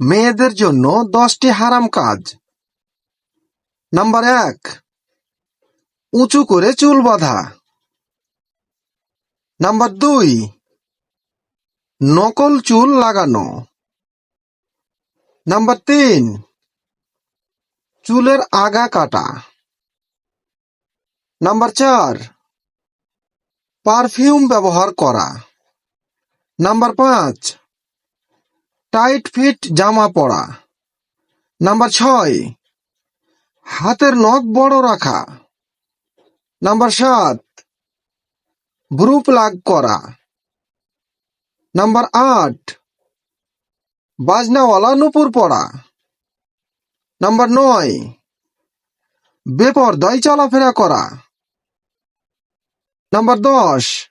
মেয়েদের জন্য দশটি হারাম কাজ। নাম্বার এক, উঁচু করে চুল বাঁধা। নাম্বার দুই, নকল চুল লাগানো। নাম্বার তিন, চুলের আগা কাটা। নাম্বার চার, পারফিউম ব্যবহার করা। নাম্বার পাঁচ টাইট ফিট জামা পরা নাম্বার ছয়, হাতের নখ বড় রাখা। নাম্বার সাত ব্রু প্লাগ করা। নাম্বার আট, বাজনাওয়ালা নুপুর পড়া। নাম্বার নয়, বেপরদায় চলাফেরা করা। নাম্বার দশ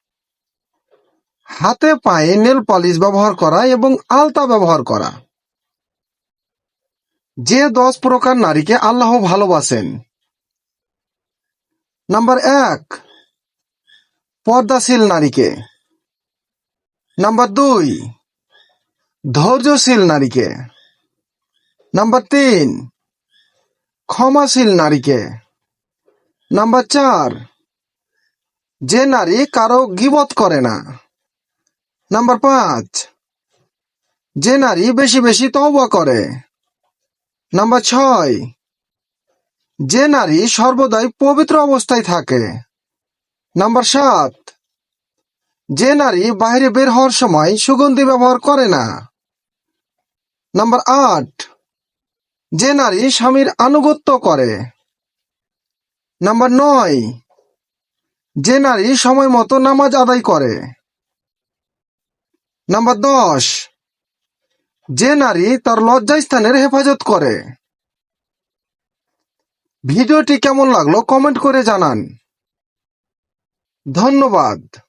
হাতে পায়ে নেল পালিশ ব্যবহার করা এবং আলতা ব্যবহার করা। যে দশ প্রকার নারীকে আল্লাহ ভালোবাসেন। নাম্বার এক, পর্দাশীল নারীকে। নাম্বার দুই, ধৈর্যশীল নারীকে। নাম্বার তিন, ক্ষমাশীল নারীকে। নাম্বার চার, যে নারী কারও গিবত করে না। নাম্বার পাঁচ। যে নারী বেশি বেশি তওবা করে। নাম্বার ছয়। যে নারী সর্বদাই পবিত্র অবস্থায় থাকে। নাম্বার সাত। যে নারী বাইরে বের হওয়ার সময় সুগন্ধি ব্যবহার করে না। নাম্বার আট। যে নারী স্বামীর আনুগত্য করে। নাম্বার নয়। যে নারী সময় মতো নামাজ আদায় করে। নাম্বার দশ। যে নারী তার লজ্জাস্থানের হেফাজত করে। ভিডিওটি কেমন লাগল কমেন্ট করে জানান। ধন্যবাদ।